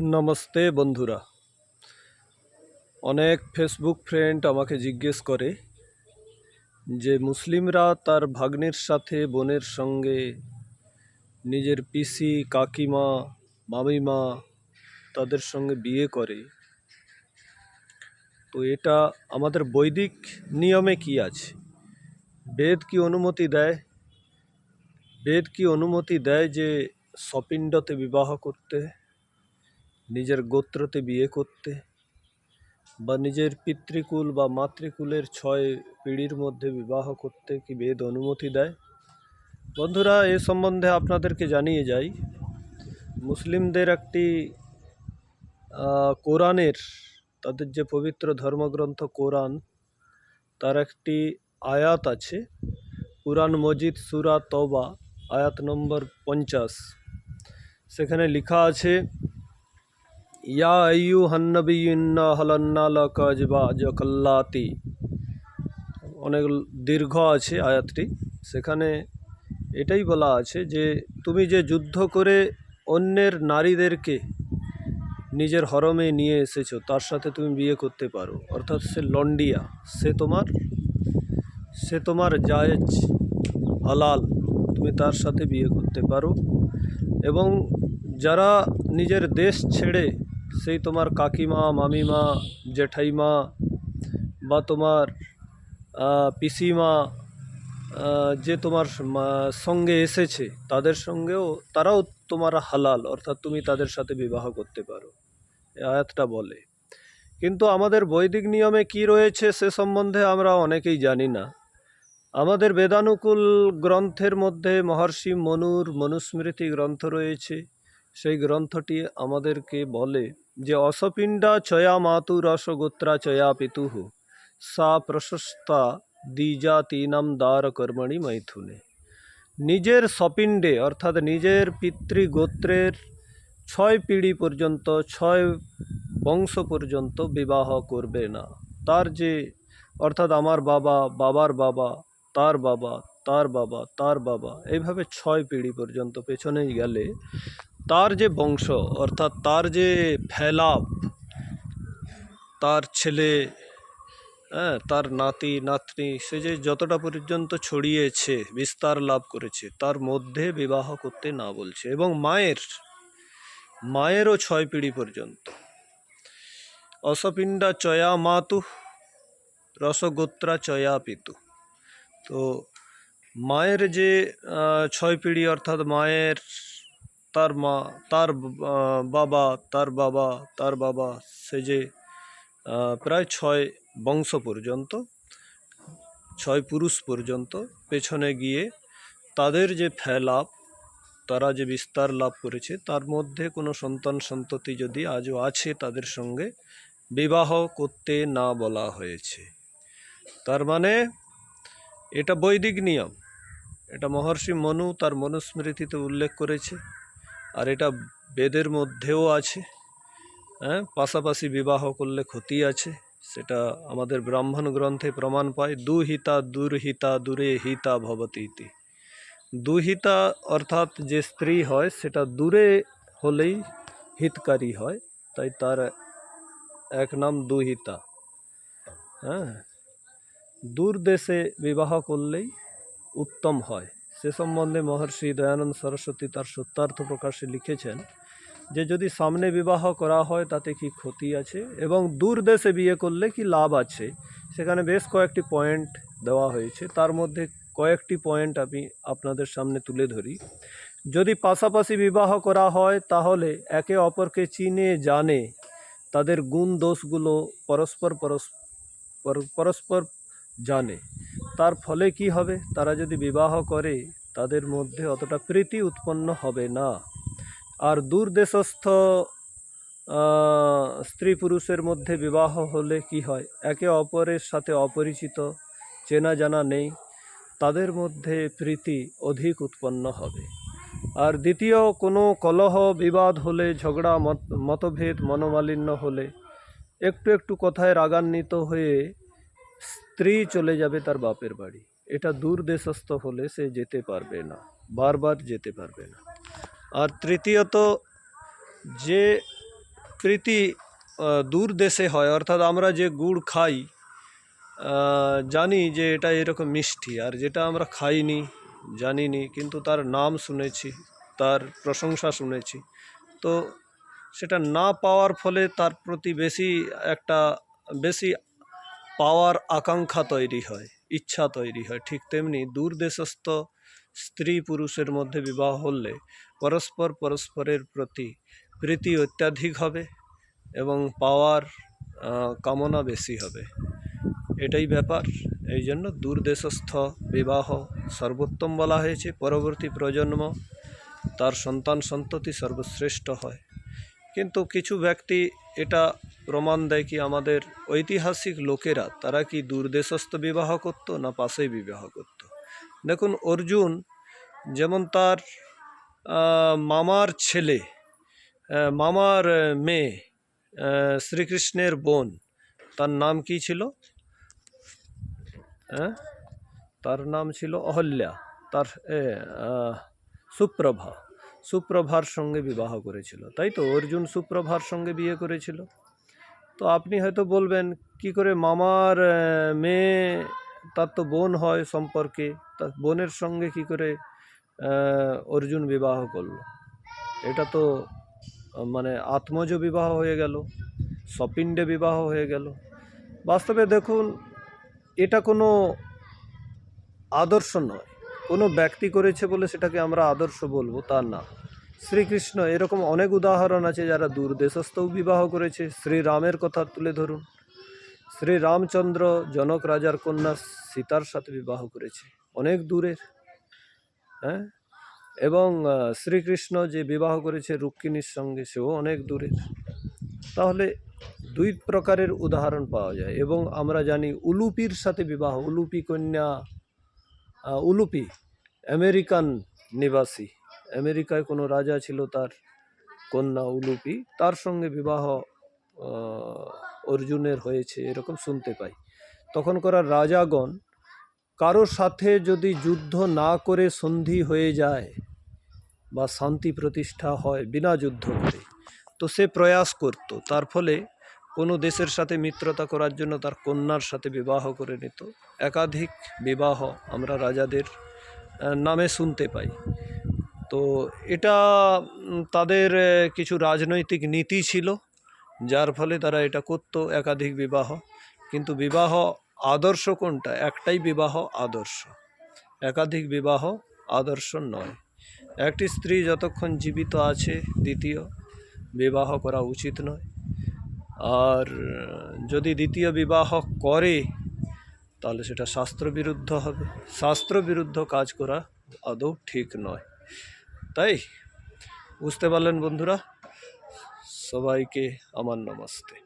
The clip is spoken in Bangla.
নমস্তে বন্ধুরা। অনেক ফেসবুক ফ্রেন্ড আমাকে জিজ্ঞেস করে যে, মুসলিমরা তার ভাগ্নের সাথে বোনের সঙ্গে নিজের পিসি, কাকিমা, মামিমা তাদের সঙ্গে বিয়ে করে? তো এটা আমাদের বৈদিক নিয়মে কি আছে? বেদ কি অনুমতি দেয়? বেদ কি অনুমতি দেয় যে সপিণ্ডতে বিবাহ করতে? নিজের গোত্রতে বিয়ে করতে বা নিজের পিতৃকুল বা মাতৃকুলের ছয় পিঢ়ির মধ্যে বিবাহ করতে কি বেদ অনুমতি দেয়? বন্ধুরা, এ সম্বন্ধে আপনাদেরকে জানিয়ে যাই। মুসলিমদের একটি কোরআনের, তাদের যে পবিত্র ধর্মগ্রন্থ কোরআন, তার একটি আয়াত আছে। কুরআন মজিদ সুরা তবা আয়াত নম্বর পঞ্চাশ। সেখানে লেখা আছে ইয়া আইয়ু হান্নবী ইন্না লাকাজবা জকাল্লাতি অনেক দীর্ঘ আছে আয়াতটি। সেখানে এটাই বলা আছে যে, তুমি যে যুদ্ধ করে অন্যের নারীদেরকে নিজের হরমে নিয়ে এসেছ, তার সাথে তুমি বিয়ে করতে পারো। অর্থাৎ সে লন্ডিয়া, সে তোমার সে তোমার জায়েজ হালাল, তুমি তার সাথে বিয়ে করতে পারো। এবং যারা নিজের দেশ ছেড়ে সেই তোমার কাকিমা, মামিমা, জেঠাইমা বা তোমার পিসিমা যে তোমার সঙ্গে এসেছে, তাদের সঙ্গেও তারাও তোমার হালাল, অর্থাৎ তুমি তাদের সাথে বিবাহ করতে পারো। আয়াতটা বলে। কিন্তু আমাদের বৈদিক নিয়মে কি রয়েছে সে সম্বন্ধে আমরা অনেকেই জানি না। আমাদের বেদানুকূল গ্রন্থের মধ্যে মহর্ষি মনুর মনুস্মৃতি গ্রন্থ রয়েছে। সেই গ্রন্থটি আমাদেরকে বলে যে, অসপিণ্ডা চয়া মাতু রসগোত্রা চয়া পিতুহু, সা প্রশস্তা দ্বিজাতীনাম দ্বার কর্মণি মৈথুনে। নিজের সপিণ্ডে, অর্থাৎ নিজের পিতৃগোত্রের ছয় পিঢ়ি পর্যন্ত, ছয় বংশ পর্যন্ত বিবাহ করবে না। তার যে, অর্থাৎ আমার বাবা, বাবার বাবা, তার বাবা তার বাবা তার বাবা, এইভাবে ছয় পিঢ়ি পর্যন্ত পেছনে গেলে তার যে বংশ, অর্থাৎ তার যে ফেলাপ, তার ছেলে হ্যাঁ তার নাতি, নাতনি, সে যে যতটা পর্যন্ত ছড়িয়েছে, বিস্তার লাভ করেছে, তার মধ্যে বিবাহ করতে না বলছে। এবং মায়ের, মায়েরও ছয় পিঢ়ি পর্যন্ত। অসপিণ্ডা চয়া মাতু, রসগোত্রা চয়া পিতু। তো মায়ের যে ছয় পিঢ়ি অর্থাৎ মায়ের তার মা, তার বাবা তার বাবা তার বাবা, সে যে প্রায় ছয় বংশ পর্যন্ত, ছয় পুরুষ পর্যন্ত পেছনে গিয়ে তাদের যে ফেলাপ তারা যে বিস্তার লাভ করেছে, তার মধ্যে কোনো সন্তান সন্ততি যদি আজও আছে তাদের সঙ্গে, বিবাহ করতে না বলা হয়েছে। তার মানে এটা বৈদিক নিয়ম। এটা মহর্ষি মনু তার মনুস্মৃতিতে উল্লেখ করেছে। আর এটা বেদের মধ্যেও আছে। হ্যাঁ পাশাপাশি বিবাহ করলে ক্ষতি আছে। সেটা আমাদের ব্রাহ্মণ গ্রন্থে প্রমাণ পায়। দুহিতা দুর্হিতা দূরে হিতা ভবতি ইতি দুহিতা অর্থাৎ যে স্ত্রী হয়, সেটা দূরে হলেই হিতকারী হয়। তাই তার এক নাম দুহিতা। হ্যাঁ দূর দেশে বিবাহ করলেই উত্তম হয়। সে সম্বন্ধে মহর্ষি দয়ানন্দ সরস্বতী তার সত্যার্থ প্রকাশে লিখেছেন যে যদি সামনে বিবাহ করা হয় তাতে কি ক্ষতি আছে এবং দূর দেশে বিয়ে করলে কি লাভ আছে? সেখানে বেশ কয়েকটি পয়েন্ট দেওয়া হয়েছে। তার মধ্যে কয়েকটি পয়েন্ট আমি আপনাদের সামনে তুলে ধরি। যদি পাশাপাশি বিবাহ করা হয় তাহলে একে অপরকে চিনে, জানে, তাদের গুণ দোষগুলো পরস্পর পরস্পর পরস্পর জানে। তার ফলে কি হবে? তারা যদি বিবাহ করে, তাদের মধ্যে অতটা প্রীতি উৎপন্ন হবে না। আর দূরদেশস্থ স্ত্রী পুরুষের মধ্যে বিবাহ হলে কি হয়? একে অপরের সাথে অপরিচিত, চেনা জানা নেই। তাদের মধ্যে প্রীতি অধিক উৎপন্ন হবে। আর দ্বিতীয়, কোনো কলহ, বিবাদ হলে, ঝগড়া, মত, মতভেদ, মনোমালিন্য হলে, একটু একটু কথায় রাগান্বিত হয়ে স্ত্রী চলে যাবে তার বাপের বাড়ি। এটা দূর দেশস্থ হলে সে যেতে পারবে না, বারবার যেতে পারবে না। আর তৃতীয়ত, যে প্রীতি দূর দেশে হয়, অর্থাৎ আমরা যে গুড় খাই জানি যে এটা এরকম মিষ্টি, আর যেটা আমরা খাইনি, জানিনি, কিন্তু তার নাম শুনেছি, তার প্রশংসা শুনেছি। তো সেটা না পাওয়ার ফলে তার প্রতি বেশি একটা, বেশি পাওয়ার আকাঙ্ক্ষা তৈরি হয়, ইচ্ছা তৈরি হয়। ঠিক তেমনি দূর দেশস্থ স্ত্রী পুরুষের মধ্যে বিবাহ হলে পরস্পর পরস্পরের প্রতি প্রীতি অত্যাধিক হবে এবং পাওয়ার কামনা বেশি হবে। এটাই ব্যাপার। এই জন্য দূরদেশস্থ বিবাহ সর্বোত্তম বলা হয়েছে। পরবর্তী প্রজন্ম তার সন্তান সন্ততি সর্বশ্রেষ্ঠ হয়। কিন্তু কিছু ব্যক্তি এটা প্রমাণ দেয় কি আমাদের ঐতিহাসিক লোকেরা, তারা কি দূরদেশস্থ বিবাহ করত না পাশেই বিবাহ করত? দেখুন, অর্জুন যেমন তার মামার ছেলে মামার মেয়ে শ্রীকৃষ্ণের বোন, তার নাম কি ছিল? হ্যাঁ তার নাম ছিল অহল্যা, তার সুপ্রভা। সুপ্রভার সঙ্গে বিবাহ করেছিল, তাই তো? অর্জুন সুপ্রভার সঙ্গে বিয়ে করেছিল। তো আপনি হয়তো বলবেন, কি করে মামার মেয়ে, তার তো বোন হয় সম্পর্কে, তার বোনের সঙ্গে কি করে অর্জুন বিবাহ করল? এটা তো মানে আত্মজ বিবাহ হয়ে গেল, সপিণ্ডে বিবাহ হয়ে গেল। বাস্তবে দেখুন, এটা কোনো আদর্শ নয়। কোনো ব্যক্তি করেছে বলে সেটাকে আমরা আদর্শ বলব তা না। শ্রীকৃষ্ণ, এরকম অনেক উদাহরণ আছে যারা দূর দেশস্থও বিবাহ করেছে। শ্রীরামের কথা তুলে ধরুন। শ্রী রামচন্দ্র জনক রাজার কন্যা সীতার সাথে বিবাহ করেছে, অনেক দূরের। হ্যাঁ? এবং শ্রীকৃষ্ণ যে বিবাহ করেছে রুক্মিণীর সঙ্গে, সেও অনেক দূরের। তাহলে দুই প্রকারের উদাহরণ পাওয়া যায়। এবং আমরা জানি উলুপির সাথে বিবাহ, উলুপি কন্যা উলুপি, আমেরিকান নিবাসী। আমেরিকায় কোনো রাজা ছিল তার কন্যা উলুপি, তার সঙ্গে বিবাহ অর্জুনের হয়েছে, এরকম শুনতে পাই। তখনকার রাজাগণ কারোর সাথে যদি যুদ্ধ না করে সন্ধি হয়ে যায় বা শান্তি প্রতিষ্ঠা হয় বিনা যুদ্ধ করে, তো সে প্রয়াস করত। তার ফলে কোনো দেশের সাথে মিত্রতা করার জন্য তার কন্যার সাথে বিবাহ করে নিত। একাধিক বিবাহ আমরা রাজাদের নামে শুনতে পাই। তো এটা তাদের কিছু রাজনৈতিক নীতি ছিল, যার ফলে তারা এটা করতো, একাধিক বিবাহ। কিন্তু বিবাহ আদর্শ কোনটা? একটাই বিবাহ আদর্শ। একাধিক বিবাহ আদর্শ নয়। একটি স্ত্রী যতক্ষণ জীবিত আছে, দ্বিতীয় বিবাহ করা উচিত নয়। আর, যদি দ্বিতীয় বিবাহ করে, তাহলে সেটা শাস্ত্রবিরুদ্ধ হবে। শাস্ত্রবিরুদ্ধ কাজ করা আদৌ ঠিক নয়। তাই? বুঝতে পারলেন বন্ধুরা? সবাইকে আমার নমস্তে।